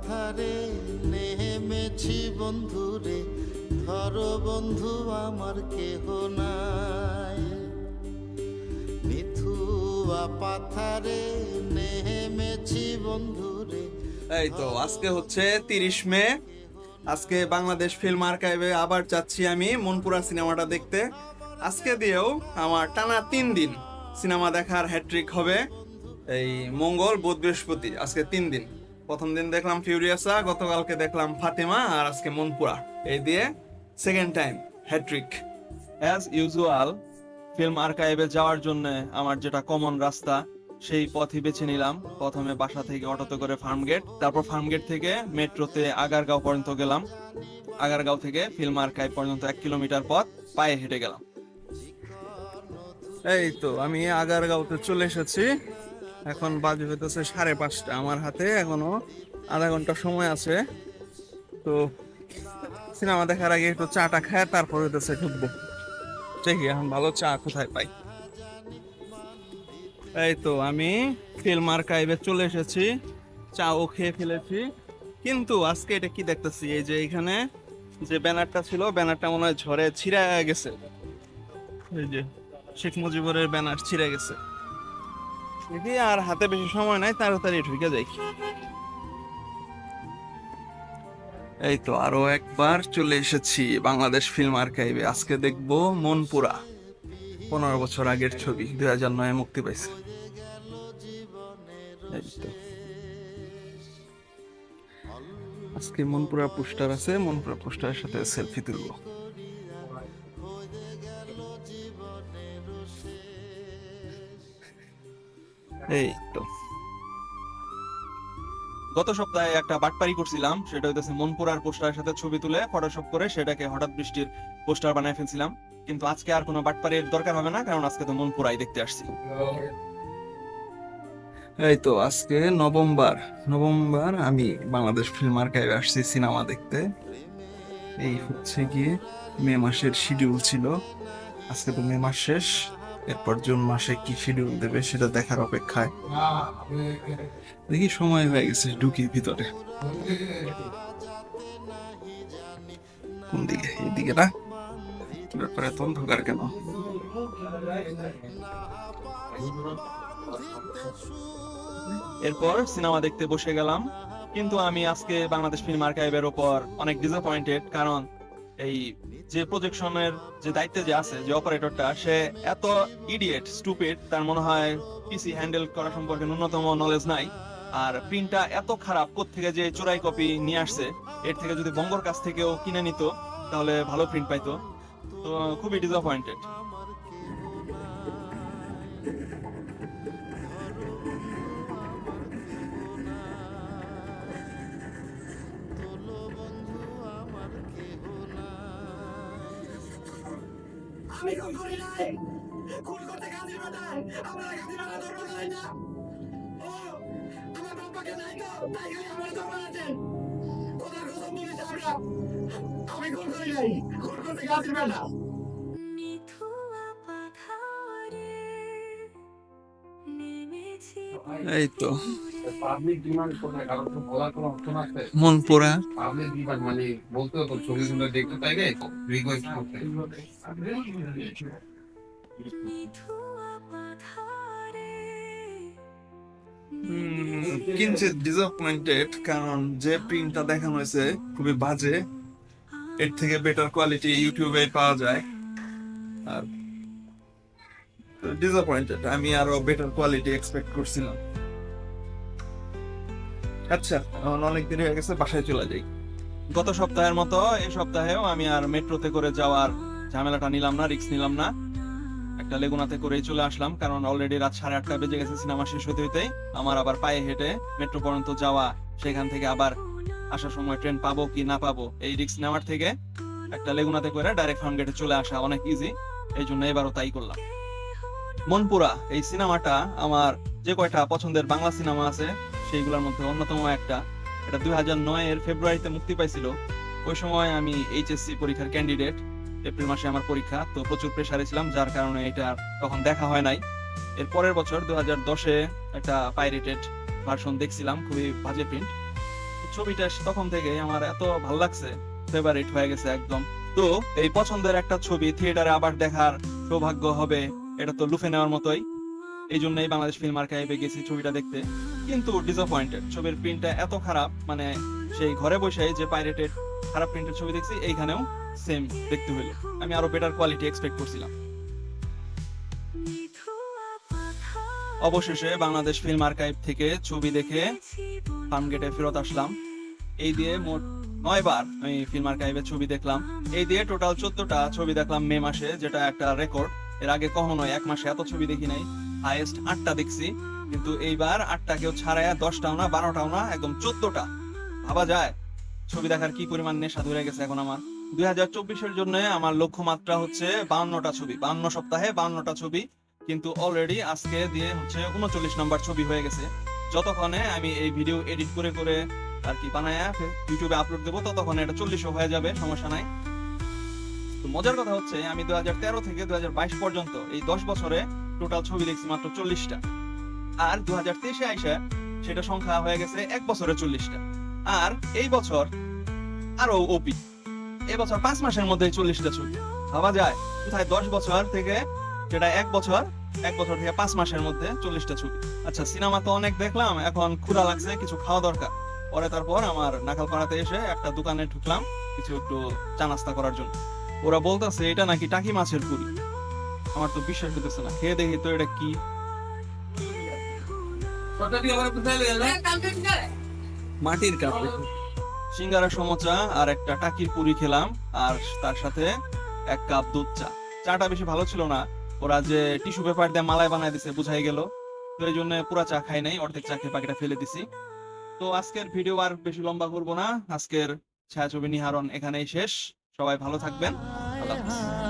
পাথারে নেমেছি বন্ধুরে। ধরো বন্ধু আমার কেহ নাই। মিথুয়া পাথারে নেমেছি বন্ধুরে। এই তো আজকে হচ্ছে তিরিশ মে। আজকে বাংলাদেশ ফিল্ম আর্কাইভে আবার যাচ্ছি আমি মনপুরা সিনেমাটা দেখতে। আজকে দিয়েও আমার টানা তিন দিন সিনেমা দেখার হ্যাট্রিক হবে। এই মঙ্গল বুধ বৃহস্পতি আজকে তিন দিন। প্রথম দিন দেখলাম ফিউরিয়াসা গতকালকে দেখলাম ফাতেমা আর আজকে মনপুরা। এই দিয়ে second time hattrick as usual film আর্কাইভে যাওয়ার জন্য আমার যেটা কমন রাস্তা সেই পথই বেছে নিলাম। প্রথমে বাসা থেকে অটোতে করে ফার্মগেট তারপর ফার্মগেট থেকে মেট্রোতে আগারগাঁও পর্যন্ত গেলাম। আগারগাঁও থেকে ফিল্ম আর্কাইভ পর্যন্ত এক কিলোমিটার পথ পায়ে হেঁটে গেলাম। এই তো আমি আগারগাঁওতে চলে এসেছি। এখন বাজে হইতেছে সাড়ে পাঁচটা আমার হাতে এখনও আধা ঘণ্টা সময় আছে। তো সিনেমা দেখার আগে একটু চাটা খায়, তারপর হইতেছে ঢুকবো দেখি এখন ভালো চা কোথায় পাই। এই তো আমি ফিল্ম আর্কাইভে চলে এসেছি, চাও খেয়ে ফেলেছি। কিন্তু আজকে এটা কি দেখতেছি? এই যে এখানে যে ব্যানারটা ছিল, ব্যানারটা মনে হয় ঝড়ে ছিঁড়ে গেছে। এই যে শেখ মুজিবুরের ব্যানার ছিঁড়ে গেছে। দেখি আর হাতে বেশি সময় নাই, তাড়াতাড়ি ঢুকে যাই। এই তো আরও একবার চলে এসেছি বাংলাদেশ ফিল্ম আর্কাইভে। আজকে দেখব মনপুরা, পনেরো বছর আগের ছবি, দুই হাজার নয় মুক্তি পাইছে। আজকে মনপুরা পোস্টার আছে, মনপুরা পোস্টারের সাথে সেলফি তুলবো। এই তো গত সপ্তাহে একটা বাটপারি করছিলাম সেটা হইতেছে মনপুরার পোস্টারের সাথে ছবি তুলে ফটোশপ করে সেটাকে হঠাৎ বৃষ্টির পোস্টার বানায় ফেলছিলাম। কিন্তু আজকে আর কোনো বাটপারির দরকার হবে না কারণ আজকে তো মনপুরাই দেখতে আসছি। এই তো আজকে নভেম্বর। নভেম্বর আমি বাংলাদেশ ফিল্ম আর্কাইভে আসছি সিনেমা দেখতে। এই হচ্ছে গিয়ে মে মাসের শিডিউল ছিল। আজকে তো মে মাস শেষ। এরপর জুন মাসে কি শিডিউল দেবে সেটা দেখার অপেক্ষায়। দেখি সময় হয়ে গেছে ঢুকি ভিতরে। কোন দিকে না? ব্যাপারে কেন? এরপর সিনেমা দেখতে বসে গেলাম, কিন্তু আমি আজকে বাংলাদেশ ফিল্ম আর্কাইভের ওপর অনেক ডিসঅ্যাপয়েন্টেড কারণ এই যে প্রজেকশনের যে দায়িত্বে যে আছে, যে অপারেটরটা সে এত ইডিয়েট স্টুপিড তার মনে হয় পিসি হ্যান্ডেল করা সম্পর্কে ন্যূনতম নলেজ নাই। আর প্রিন্টটা এত খারাপ থেকে যে চোরাই কপি নিয়ে আসছে, এর থেকে যদি বঙ্গর কাছ থেকেও কিনে নিত, তাহলে ভালো প্রিন্ট পাইতো। তো খুবই ডিসঅ্যাপয়েন্টেড আমি খুন করি নাই। খুন করতে গান্ধী বানায় আমরা গান্ধী বানা ধর্ম চাই না। ও আমার বাবাকে নাই তো তাই খালি আমার ধর্ম আছেন কোথার কসম বলেছে আমরা? আমি খুন করি নাই। খুন করতে গান্ধী নেমেছি এই তো। আছে মন পোড়া। মানে বলতে হতো ছবিগুলো দেখতে চাইলে রিকোয়েস্ট করতে। কিঞ্চিত ডিসঅ্যাপয়েন্টেড কারণ যে প্রিন্টটা দেখানো হয়েছে খুবই বাজে। এর থেকে বেটার কোয়ালিটি ইউটিউবে পাওয়া যায়। আর ডিসঅ্যাপয়েন্টেড আমি আরও বেটার কোয়ালিটি এক্সপেক্ট করছিলাম। আচ্ছা এখন অনেক দিন হয়ে গেছে, বাসায় চলে যাই। গত সপ্তাহের মতো এই সপ্তাহেও আমি আর মেট্রোতে করে যাওয়ার ঝামেলাটা নিলাম না, রিস্ক নিলাম না। একটা লেগুনাতে করেই চলে আসলাম, কারণ অলরেডি রাত সাড়ে আটটা বেজে গেছে, সিনেমা শেষ হতে হতেই আমার আবার পায়ে হেঁটে মেট্রো পর্যন্ত যাওয়া, সেখান থেকে আবার আসার সময় ট্রেন পাবো কি না পাবো, এই রিস্ক নেওয়ার থেকে একটা লেগুনাতে করে ডাইরেক্ট ফার্ম গেটে চলে আসা অনেক ইজি এই জন্য এবারও তাই করলাম। মনপুরা, এই সিনেমাটা আমার যে কয়টা পছন্দের বাংলা সিনেমা আছে সেইগুলোর মধ্যে অন্যতম একটা। এটা দুই হাজার নয় এর ফেব্রুয়ারিতে মুক্তি পাইছিল। ওই সময় আমি এইচএসসি পরীক্ষার ক্যান্ডিডেট এপ্রিল মাসে আমার পরীক্ষা, তো প্রচুর প্রেসারে ছিলাম, যার কারণে এটা তখন দেখা হয় নাই। এর পরের বছর দু হাজার দশে একটা পাইরেটেড ভার্সন দেখছিলাম, খুবই বাজে প্রিন্ট ছবিটা তখন থেকে আমার এত ভালো লাগছে ফেভারিট হয়ে গেছে একদম। তো এই পছন্দের একটা ছবি থিয়েটারে আবার দেখার সৌভাগ্য হবে, এটা তো লুফে নেওয়ার মতোই। এই জন্যই বাংলাদেশ ফিল্ম আর্কাইভে গেছি ছবিটা দেখতে। কিন্তু ডিসঅ্যাপয়েন্টেড ছবির প্রিন্টটা এত খারাপ মানে সেই ঘরে বসে যে পাইরেটেড খারাপ প্রিন্টের ছবি দেখছি, এইখানেও সেম দেখতে হইল। আমি আরও বেটার কোয়ালিটি এক্সপেক্ট করছিলাম। অবশেষে বাংলাদেশ ফিল্ম আর্কাইভ থেকে ছবি দেখে ফার্ম গেটে ফেরত আসলাম। এই দিয়ে মোট নয় বার আমি ফিল্ম আর্কাইভে ছবি দেখলাম। এই দিয়ে টোটাল চোদ্দটা ছবি দেখলাম মে মাসে, যেটা একটা রেকর্ড এর আগে কখনো এক মাসে এত ছবি দেখি নাই। হাইয়েস্ট আটটা দেখছি। কিন্তু এইবার আটটা কেউ ছাড়াইয়া দশটাও না, বারোটাও না, একদম চোদ্দটা। ভাবা যায়, ছবি দেখার কি পরিমাণ নেশা ধরে গেছে এখন আমার। দুই হাজার চব্বিশের জন্য আমার লক্ষ্যমাত্রা হচ্ছে বাউন্নটা ছবি বাউন্ন সপ্তাহে বাউন্নটা ছবি। কিন্তু অলরেডি আজকে দিয়ে হচ্ছে উনচল্লিশ নম্বর ছবি হয়ে গেছে। যতক্ষণে আমি এই ভিডিও এডিট করে করে আর কি বানায়া ইউটিউবে আপলোড দেবো, ততক্ষণ এটা চল্লিশও হয়ে যাবে, সমস্যা নাই। তো মজার কথা হচ্ছে, আমি দুই হাজার তেরো থেকে দুই হাজার বাইশ পর্যন্ত এই দশ বছরে টোটাল ছবি দেখছি মাত্র চল্লিশটা। আর দু হাজার তেইশে আইসা সেটা সংখ্যা হয়ে গেছে এক বছরে চল্লিশটা। আর এই বছর আরও ওপি এই বছর পাঁচ মাসের মধ্যে চল্লিশটা ছবি ভাবা যায়, কোথায় দশ বছর থেকে যেটা এক বছর এক বছর থেকে পাঁচ মাসের মধ্যে চল্লিশটা ছবি আচ্ছা সিনেমা তো অনেক দেখলাম, এখন ক্ষুধা লাগছে, কিছু খাওয়া দরকার। পরে তারপর আমার নাকালপাড়াতে এসে একটা দোকানে ঢুকলাম, কিছু একটু চা নাস্তা করার জন্য। ওরা বলতেছে, এটা নাকি টাকি মাছের পুরি? আমার তো বিশ্বাস হতেছে না। খেয়ে দেখি তো এটা কি। মাটির কাপ সিঙ্গারা সমোচা আর একটা টাকির পুরি খেলাম, আর তার সাথে এক কাপ দুধ চা। চাটা বেশি ভালো ছিল না। ওরা যে টিস্যু পেপার দিয়ে মালাই বানায় দিছে, বুঝাই গেল। তো এই জন্য পুরা চা খাই নাই, অর্ধেক চা খেয়ে বাকিটা ফেলে দিছি। তো আজকের ভিডিও আর বেশি লম্বা করব না। আজকের ছায়াছবি নিহারণ এখানেই শেষ। সবাই ভালো থাকবেন। আল্লাহ হাফেজ।